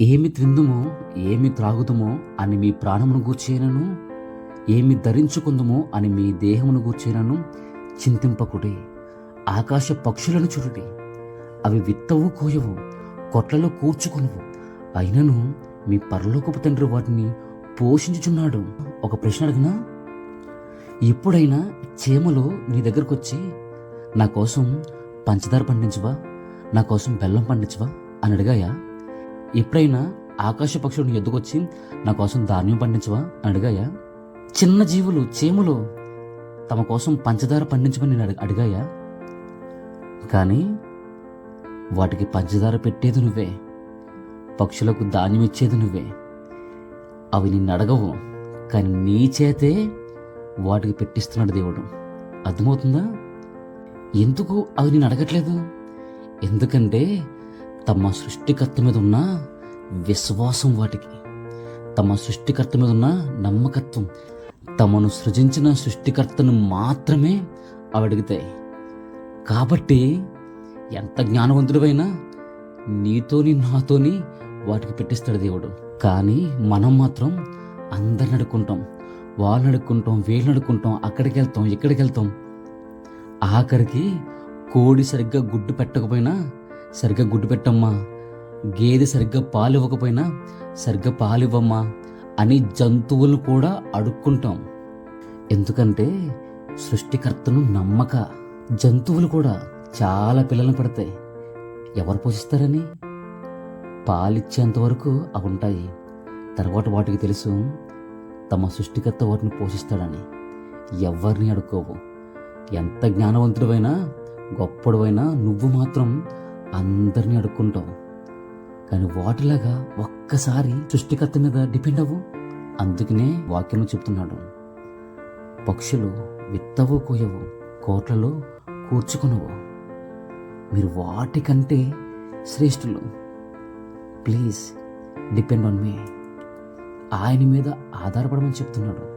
ఏమి తిందుమో ఏమి త్రాగుదుమో అని మీ ప్రాణమును గూర్చేనను? ఏమి ధరించుకుందుమో అని మీ దేహమును గూర్చేనను? చింతింపకుడి ఆకాశ పక్షులను చూడుడి. అవి విత్తవు కోయవు కొట్లలో కూర్చుకొనువు. అయినను మీ పరలోకపు తండ్రి వాటిని పోషించుచున్నాడు. ఒక ప్రశ్న అడిగినా? ఎప్పుడైనా చీమలు నీ దగ్గరకు వచ్చి నా కోసం పంచదార పండించవా? నా కోసం బెల్లం పండించవా? అని అడిగాయా? ఎప్పుడైనా ఆకాశ పక్షులు ఎద్దుకొచ్చి నా కోసం ధాన్యం పండించవా? అని అడిగాయా. చిన్న జీవులు చీమలు తమ కోసం పంచదార పండించమని నేను అడిగాయా. కానీ వాటికి పంచదార పెట్టేది నువ్వే. పక్షులకు ధాన్యం ఇచ్చేది నువ్వే. అవి నిన్ను అడగవు. కానీ నీ చేతే వాటికి పెట్టిస్తున్నాడు దేవుడు. అర్థమవుతుందా? ఎందుకు అవి నేను అడగట్లేదు? ఎందుకంటే తమ సృష్టికర్త మీద ఉన్న విశ్వాసం వాటికి. తమ సృష్టికర్త మీద ఉన్న నమ్మకత్వం. తమను సృజించిన సృష్టికర్తను మాత్రమే అవి అడుగుతాయి కాబట్టి ఎంత జ్ఞానవంతుడివైనా నీతోని నాతోని వాటికి పెట్టిస్తాడు దేవుడు. కానీ మనం మాత్రం అందరిని అడుక్కుంటాం వాళ్ళని అడుక్కుంటాం వీళ్ళు నడుక్కుంటాం అక్కడికి వెళ్తాం ఇక్కడికి వెళ్తాం. ఆఖరికి కోడి సరిగ్గా గుడ్డు పెట్టకపోయినా సరిగ్గా గుడ్డు పెట్టమ్మా. గేదె సరిగ్గా పాలు ఇవ్వకపోయినా సరిగ్గా పాలు ఇవ్వమ్మా అని జంతువులు కూడా అడుక్కుంటాం. ఎందుకంటే సృష్టికర్తను నమ్మక జంతువులు కూడా చాలా పిల్లలను పడతాయి. ఎవరు పోషిస్తారని? పాలిచ్చేంత వరకు అవి ఉంటాయి. తర్వాత వాటికి తెలుసు తమ సృష్టికర్త వాటిని పోషిస్తాడని. ఎవరిని అడుక్కోవు. ఎంత జ్ఞానవంతుడివైనా గొప్పడువైనా నువ్వు మాత్రం అందరినీ అడుక్కుంటావు కానీ వాటిలాగా ఒక్కసారి సృష్టికర్త మీద డిపెండ్ అవ్వు. అందుకనే వాక్యం చెప్తున్నాడు. పక్షులు విత్తవు కోయవు కోట్లలో కూర్చుకునవు. మీరు వాటికంటే శ్రేష్ఠులు. Please depend on me. ఆయన మీద ఆధారపడమని చెప్తున్నాడు.